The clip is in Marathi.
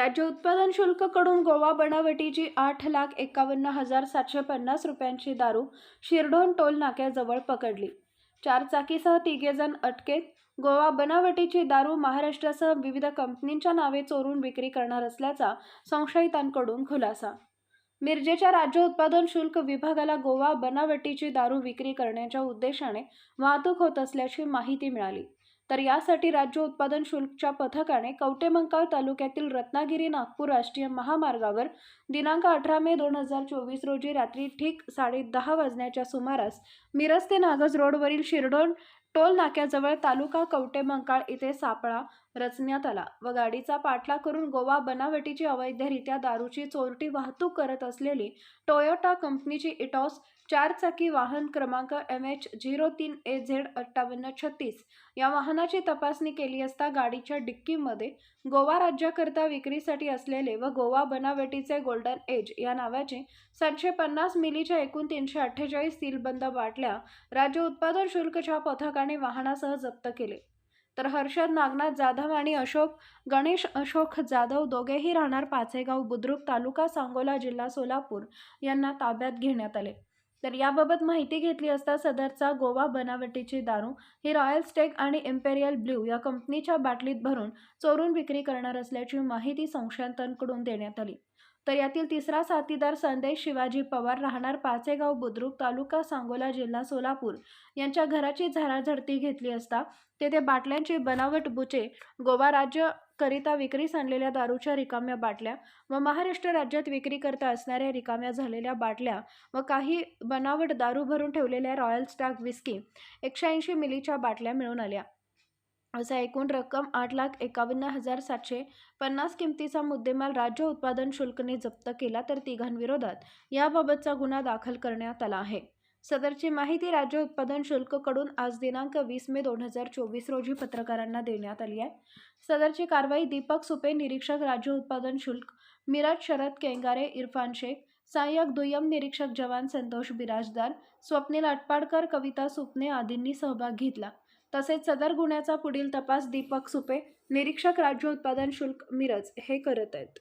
राज्य उत्पादन शुल्ककडून गोवा बनावटीची आठ लाख एकावन्न हजार सातशे पन्नास रुपयांची दारू शिरढोण टोल नाक्याजवळ पकडली. चार चाकीसह तिघेजण अटकेत. गोवा बनावटीची दारू महाराष्ट्रासह विविध कंपनींच्या नावे चोरून विक्री करणार असल्याचा संशयितांकडून खुलासा. मिरजेच्या राज्य उत्पादन शुल्क विभागाला गोवा बनावटीची दारू विक्री करण्याच्या उद्देशाने वाहतूक होत असल्याची माहिती मिळाली. तर यासाठी राज्य उत्पादन शुल्कच्या पथकाने कवटेमंकाळ तालुक्यातील रत्नागिरी नागपूर राष्ट्रीय महामार्गावर दिनांक अठरा मे दोन हजार चोवीस रोजी रात्री ठीक साडे दहा वाजण्याच्या सुमारास मिरज ते नागज रोडवरील शिरडोन टोल नाक्याजवळ तालुका कवटेमंकाळ इथे सापळा रचण्यात आला व गाडीचा पाठला करून गोवा बनावटीची अवैधरित्या दारूची चोरटी वाहतूक करत असलेली टोयोटा कंपनीची इटॉस चारचाकी वाहन क्रमांक एम एच झिरो तीन ए झेड अठ्ठावन्न छत्तीस या वाहनाची तपासणी केली असता गाडीच्या डिक्कीमध्ये गोवा राज्याकरता विक्रीसाठी असलेले व गोवा बनावटीचे गोल्डन एज या नावाचे सातशे पन्नास मिलीच्या एकूण तीनशे अठ्ठेचाळीस सीलबंद बाटल्या राज्य उत्पादन शुल्कच्या पथकाने वाहनासह जप्त केले. तर हर्षद नागनाथ जाधव आणि अशोक गणेश अशोक जाधव दोघेही राहणार पाचेगाव बुद्रुक तालुका सांगोला जिल्हा सोलापूर यांना ताब्यात घेण्यात आले. तर याबाबत माहिती घेतली असता सदरचा गोवा बनावटीची दारू ही रॉयल स्टेक आणि इम्पेरियल ब्ल्यू या कंपनीच्या बाटलीत भरून चोरून विक्री करणार असल्याची माहिती संशयितांकडून देण्यात आली. तर यातील तिसरा साथीदार संदेश शिवाजी पवार राहणार पाचेगाव बुद्रुक तालुका सांगोला जिल्हा सोलापूर. यांच्या घराची झाडाझडती घेतली असता तेथे बाटल्यांची बनावट बुचे गोवा राज्य करिता विक्रीस आणलेल्या दारूच्या रिकाम्या बाटल्या व महाराष्ट्र राज्यात विक्री करता असणाऱ्या रिकाम्या झालेल्या बाटल्या व काही बनावट दारू भरून ठेवलेल्या रॉयल स्टॅग विस्की एकशे ऐंशी मिलीच्या बाटल्या मिळून आल्या. असा एकूण रक्कम आठ लाख एकावन्न हजार सातशे पन्नास किमतीचा मुद्देमाल राज्य उत्पादन शुल्कने जप्त केला तर तिघांविरोधात याबाबतचा गुन्हा दाखल करण्यात आला आहे. सदरची माहिती राज्य उत्पादन शुल्ककडून आज दिनांक वीस मे दोन हजार चोवीस रोजी पत्रकारांना देण्यात आली आहे. सदरची कारवाई दीपक सुपे निरीक्षक राज्य उत्पादन शुल्क मिरज शरद केंगारे इरफान शेख सहाय्यक दुय्यम निरीक्षक जवान संतोष बिराजदार स्वप्नील अटपाडकर कविता सुपने आदींनी सहभाग घेतला. तसेच सदर गुन्ह्याचा पुढील तपास दीपक सुपे निरीक्षक राज्य उत्पादन शुल्क मिरज हे करत आहेत.